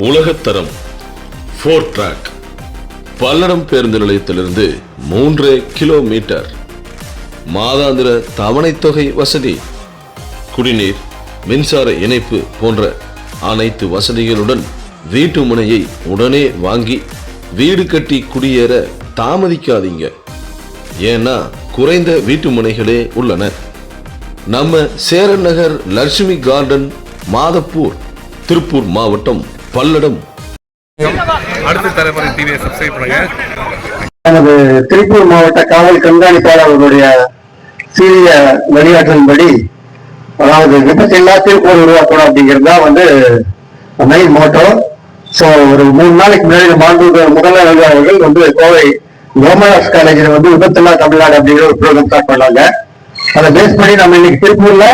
உலகத்தரம். Four track Palladam பேருந்து நிலையத்திலிருந்து மூன்று கிலோமீட்டர் மாதாந்திர தவணைத் தொகை வசதி. குடிநீர் மின்சார இணைப்பு போன்ற அனைத்து வசதிகளுடன் வீட்டு முனையை உடனே வாங்கி வீடு கட்டி குடியேற தாமதிக்காதீங்க. ஏன்னா குறைந்த வீட்டு முனைகளே உள்ளன. நம்ம சேரன் நகர் லட்சுமி கார்டன் மாதப்பூர் திருப்பூர் மாவட்டம் பல்லடம். அடுத்த தலைமுறை டிவியை சப்ஸ்கிரைப் பண்ணுங்க. நமது திருப்பூர் மாவட்ட காவல் கண்காணிப்பாளர் அவர்களுடைய சீரிய வழிகாட்டலின்படி அதாவது விபத்தில்லா திருப்பூர் உருவாக்கணும் அப்படிங்கிறது தான் வந்து மெயின் மோட்டோ ஸோ ஒரு மூணு நாளைக்கு முன்னாடி மாண்பு முதல்வர் அவர்கள் வந்து கோவை கவர்மெண்ட் காலேஜில் வந்து விபத்தில்லா தமிழ்நாடு அப்படிங்கிற ஒரு ப்ரோக்ராம் ஸ்டார்ட் பண்ணாங்க. அதை பேஸ் பண்ணி நம்ம இன்னைக்கு திருப்பூர்ல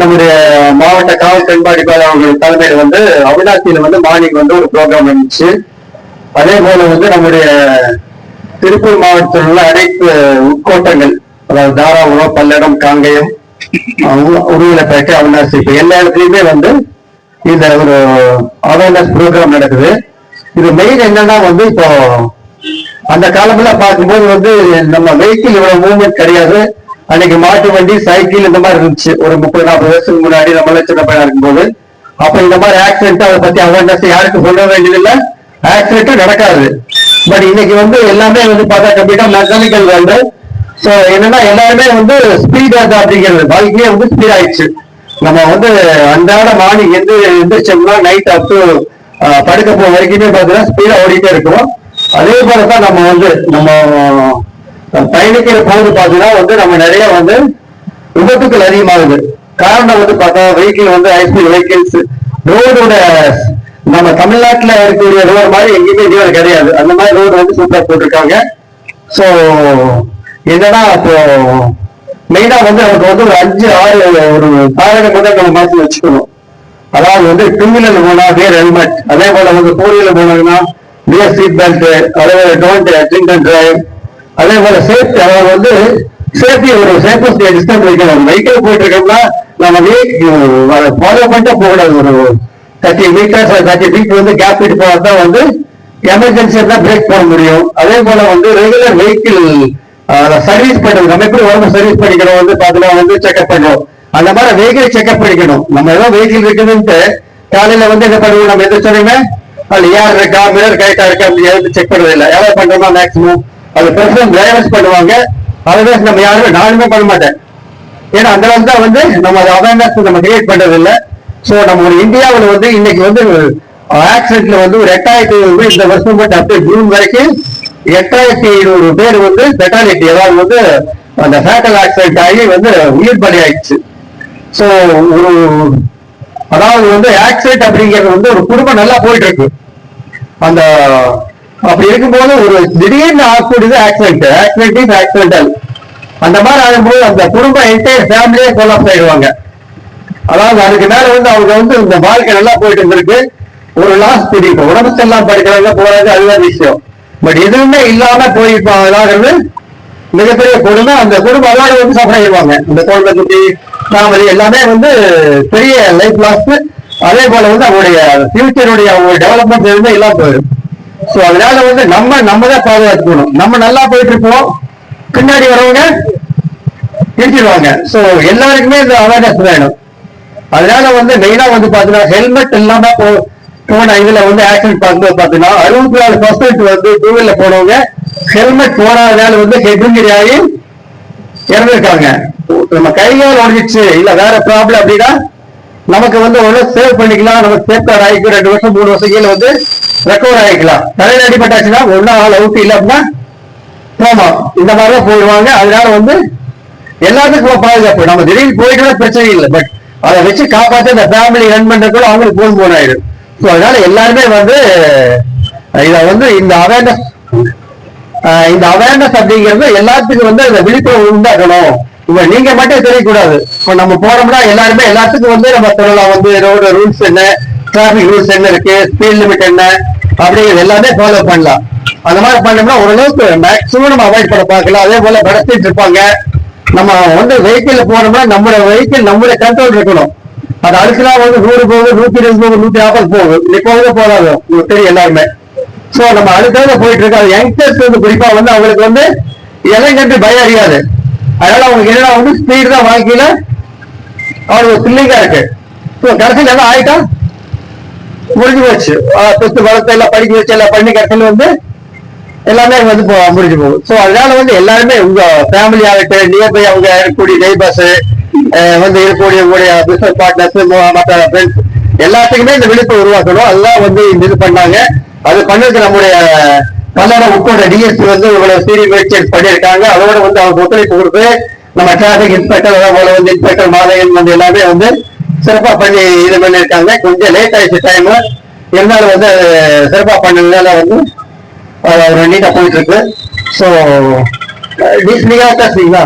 நம்முடைய மாவட்ட காவல் கண்காணிப்பாளர் அவர்கள் தலைமையில் வந்து அவிநாசியில வந்து மார்னிங் வந்து ஒரு ப்ரோக்ராம் இருந்துச்சு. அதே போல வந்து நம்முடைய திருப்பூர் மாவட்டத்தில் உள்ள அனைத்து உட்கோட்டங்கள் அதாவது தாராபுரம் பல்லடம் காங்கயம் உருவிலப்பேட்டை அவினாசி இப்ப எல்லா இடத்துலயுமே வந்து இந்த ஒரு அவேர்னஸ் ப்ரோக்ராம் நடக்குது. இது மெயின் என்னன்னா வந்து இப்போ அந்த காலமெல்லாம் பார்க்கும்போது வந்து நம்ம வெஹிக்கிள் இவ்வளவு மூவ்மெண்ட் கிடையாது. அன்னைக்கு மாட்டு வண்டி சைக்கிள் இந்த மாதிரி இருந்துச்சு. ஒரு முப்பது நாற்பது வருஷத்துக்கு முன்னாடி நம்மள சின்ன பையனா இருக்கும்போது. அப்ப இந்த மாதிரி ஆக்சிடென்ட் அதை பத்தி அவேர்னஸ் யாருக்கும் சொல்ல வேண்டியதில்லை. ஆக்சிடென்ட் நடக்காது. பட் இன்னைக்கு வந்து எல்லாமே வந்து பார்த்தா கம்ப்ளீட்டா மெக்கானிக்கல் வந்து சோ என்னன்னா எல்லாருமே வந்து ஸ்பீட் அது அப்படிங்கிறது. வாழ்க்கையே வந்து ஸ்பீட் ஆயிடுச்சு. நம்ம வந்து அன்றாட மார்னிங் எந்த எந்திரிச்சோம்னா நைட் அப் டு படுக்க போக வரைக்குமே பார்த்தீங்கன்னா ஸ்பீடா ஓடிட்டே இருக்கிறோம் அதே போல தான் நம்ம வந்து நம்ம பயணிக்கிற போது பார்த்தீங்கன்னா வந்து நம்ம நிறைய வந்து விபத்துக்கள் அதிகமாகுது. காரணம் வந்து பார்த்தா வெஹிக்கிள் வந்து ஹைஸ்பீட் வெஹிக்கிள்ஸ் ரோடோட நம்ம தமிழ்நாட்டுல இருக்கக்கூடிய ரோடு மாதிரி எங்கேயுமே இதுவரை கிடையாது. அந்த மாதிரி ரோடு வந்து சூப்பரா போட்டிருக்காங்க. ஸோ என்னன்னா இப்போ மெயினா வந்து நமக்கு வந்து ஒரு அஞ்சு ஆறு ஒரு காரகம் வந்து நம்ம மாற்றி வச்சுக்கணும். அதாவது வந்து டூ வீலர் போனா வேர் ஹெல்மெட் அதே போல வந்து ஃபோர் வீலர் போனாங்கன்னா வியர் சீட் பெல்ட் அதே போல டோன்ட் ட்ரிங்க் அண்ட் டிரைவ் அதே போல சேஃப்டி அவர் வந்து சேஃப்டி ஒரு சேஃபஸ்ட் டிஸ்டன்ஸ் வைக்கணும் பைக்கில் போயிட்டு இருக்கோம்னா நம்ம ஃபாலோ பண்ணிட்டு போகக்கூடாது. ஒரு தேர்ட்டி மீட்டர்ஸ் தேர்ட்டி ஃபீட் வந்து கேப் விட்டு போகிறது தான் வந்து எமர்ஜென்சி தான் பிரேக் போட முடியும். அதே போல வந்து ரெகுலர் வெஹிக்கிள் சர்வீஸ் பண்றது நம்ம எப்படி உடம்பு சர்வீஸ் பண்ணிக்கணும் வந்து பார்த்தீங்கன்னா வந்து செக்அப் பண்ணணும். அந்த மாதிரி வெஹிக்கிள் செக்அப் பண்ணிக்கணும். நம்ம ஏதோ வெஹிக்கிள் இருக்குதுன்ட்டு காலையில வந்து என்ன பண்ணுவோம்? நம்ம எந்த சொன்னீங்க அது யார் இருக்கா? மிரர் கரெக்டா இருக்கா? அப்படி எதுவும் செக் பண்றது இல்லை. யாராவது பண்றோமா மேக்ஸிமம் அது பெர்சனல் டிரைவர்ஸ் பண்ணுவாங்க. அதர்வைஸ் நம்ம யாருமே நானுமே பண்ண மாட்டேன். ஏன்னா அந்த அளவுக்கு தான் வந்து நம்ம அவேர்னஸ் நம்ம கிரியேட் பண்றது இல்லை ஸோ நம்ம ஒரு இந்தியாவில் வந்து இன்னைக்கு வந்து ஆக்சிடென்ட்ல வந்து ஒரு எட்டாயிரத்தி ஐநூறு இந்த வருஷம் மட்டும் அப்படியே ஜூன் வரைக்கும் எட்டாயிரத்தி ஐநூறு பேர் வந்து பெட்டாலிட்டி அதாவது வந்து அந்த ஃபேட்டல் ஆக்சிடென்ட் ஆகி வந்து உயிர் பலி ஆயிடுச்சு. ஸோ ஒரு அதாவது வந்து ஆக்சிடென்ட் அப்படிங்கிறது வந்து ஒரு குடும்பம் நல்லா போயிட்டு இருக்கு. அந்த அப்படி இருக்கும்போது ஒரு திடீர்னு accident accident accident is accidental அந்த மாதிரி ஆகும்போது அந்த குடும்பம் என்டையர் ஃபேமிலியே கொலாப்ஸ் ஆயிடுவாங்க. அதாவது அதுக்கு மேல வந்து அவங்க வந்து இந்த வாழ்க்கை நல்லா போயிட்டு இருந்திருக்கு. ஒரு லாஸ் தெரியும் உடம்பு செல்லாம் படிக்கிறாங்க போறது அதுதான் விஷயம். பட் எதுவுமே இல்லாம போய் இப்போ மிகப்பெரிய கொடுமை அந்த குடும்பம் எல்லாரும் வந்து சஃபர் ஆயிடுவாங்க. இந்த குழந்தை குட்டி தாமதி எல்லாமே வந்து பெரிய லைஃப் லாஸ் அதே போல வந்து அவங்களுடைய ஃபியூச்சருடைய அவங்க டெவலப்மெண்ட் எதுவுமே எல்லாம் போயிடும். சோ அதனால வந்து நம்ம நம்ம தான் பாதுகாத்துக்கணும் நம்ம நல்லா போயிட்டு இருப்போம் பின்னாடி வரவங்க திருச்சிடுவாங்க சோ எல்லாருக்குமே இந்த அவேர்னஸ் வேணும். அதனால வந்து மெயினா வந்து பாத்தீங்கன்னா ஹெல்மெட் இல்லாம போ போன இதுல வந்து ஆக்சிடென்ட் பார்க்கும்போது பாத்தீங்கன்னா அறுபத்தி நாலு பர்சன்ட் வந்து டூ வீலர் போனவங்க ஹெல்மெட் போடாதனால வந்து ஹெட் ஆகி இறந்துருக்காங்க. நம்ம கைகால் உடஞ்சிச்சு. இல்ல வேற ப்ராப்ளம் அப்படின்னா நமக்கு வந்து உடனே சேவ் பண்ணிக்கலாம். நமக்கு சேஃப்கார்ட் ஆகிக்கும் ரெண்டு வருஷம் மூணு வருஷம் கீழே வந்து ரெக்கவர் ஆகிக்கலாம் தலையில் அடிபட்டாச்சுன்னா ஒன்றும் ஆள் அவுட் இல்லை அப்படின்னா போமா. இந்த மாதிரி தான் போயிடுவாங்க. அதனால வந்து எல்லாத்துக்கும் பாதுகாப்பு. நம்ம திடீர்னு போயிட்டு பிரச்சனை இல்லை. பட் அதை வச்சு காப்பாற்ற அந்த ஃபேமிலி ரன் பண்றதுக்குள்ள அவங்களுக்கு போன் போன் ஆயிடும். ஸோ அதனால எல்லாருமே வந்து இதை வந்து இந்த அவேர்னஸ் இந்த அவேர்னஸ் அப்படிங்கிறது எல்லாத்துக்கும் வந்து அந்த விழிப்புணர்வு உண்டாக்கணும். இப்ப நீங்க மட்டும் தெரியக்கூடாது. இப்ப நம்ம போறோம்னா எல்லாருமே எல்லாத்துக்கும் வந்து நம்ம சொல்லலாம் வந்து ரோடு ரூல்ஸ் என்ன டிராபிக் ரூல்ஸ் என்ன இருக்கு ஸ்பீட் லிமிட் என்ன அப்படிங்கிறது எல்லாமே ஃபாலோ பண்ணலாம். அந்த மாதிரி பண்ணோம்னா ஓரளவுக்கு மேக்ஸிமம் நம்ம அவாய்ட் பண்ண பார்க்கலாம். அதே போல கடத்திட்டு இருப்பாங்க. நம்ம வந்து வெஹிக்கிள் போனோம்னா நம்மளோட வெஹிக்கிள் நம்மளுடைய கண்ட்ரோல் இருக்கணும். அது அடுக்கலாம் வந்து நூறு போகுது நூத்தி இருபது போகுது நூத்தி நாற்பது போகுது இப்படி போகாது உங்களுக்கு தெரியும் எல்லாருமே. சோ நம்ம அடுத்தது போயிட்டு இருக்கோம். அது யங்ஸ்டர்ஸ் வந்து குறிப்பா வந்து அவங்களுக்கு வந்து இளைஞர்கள் பயம் அறியாது. அதனால அவங்களுக்கு என்னன்னா வந்து ஸ்பீடு தான் வாழ்க்கையில அவங்களுக்கு த்ரில்லிங்கா இருக்கு. ஸோ கடைசியில் எல்லாம் ஆயிட்டா? முடிஞ்சு போச்சு. ஆஹ் வளர்த்து எல்லாம் படிக்க வச்சு எல்லாம் பண்ணி கடைசியில் வந்து எல்லாமே வந்து போ- முடிஞ்சு போகும் ஸோ அதனால வந்து எல்லாருமே உங்க ஃபேமிலி ஆகட்டும் நியர்பை அவங்க இருக்கக்கூடிய நெய்பர்ஸ் வந்து இருக்கக்கூடிய உங்களுடைய பிசினஸ் பார்ட்னர்ஸ் மற்ற ஃப்ரெண்ட்ஸ் எல்லாத்துக்குமே இந்த விழிப்பு உருவாக்கணும். அதுதான் வந்து இந்த இது பண்ணாங்க. அது பண்ணதுக்கு நம்முடைய பல்லட உட்கோட டிஎஸ்பி வந்து இவங்களை சீரிய முயற்சி பண்ணியிருக்காங்க. அதோட வந்து அவங்க ஒத்துழைப்பு கொடுத்து நம்ம டிராபிக் இன்ஸ்பெக்டர் அதே போல வந்து இன்ஸ்பெக்டர் மாதவன் வந்து எல்லாமே வந்து சிறப்பா பண்ணி இது பண்ணியிருக்காங்க. கொஞ்சம் லேட் ஆயிடுச்சு டைம் இருந்தாலும் வந்து சிறப்பா பண்ணதுனால வந்து அஹ், நீட்டா போயிட்டு இருக்கு. ஸோ நீங்க பேசுறீங்களா?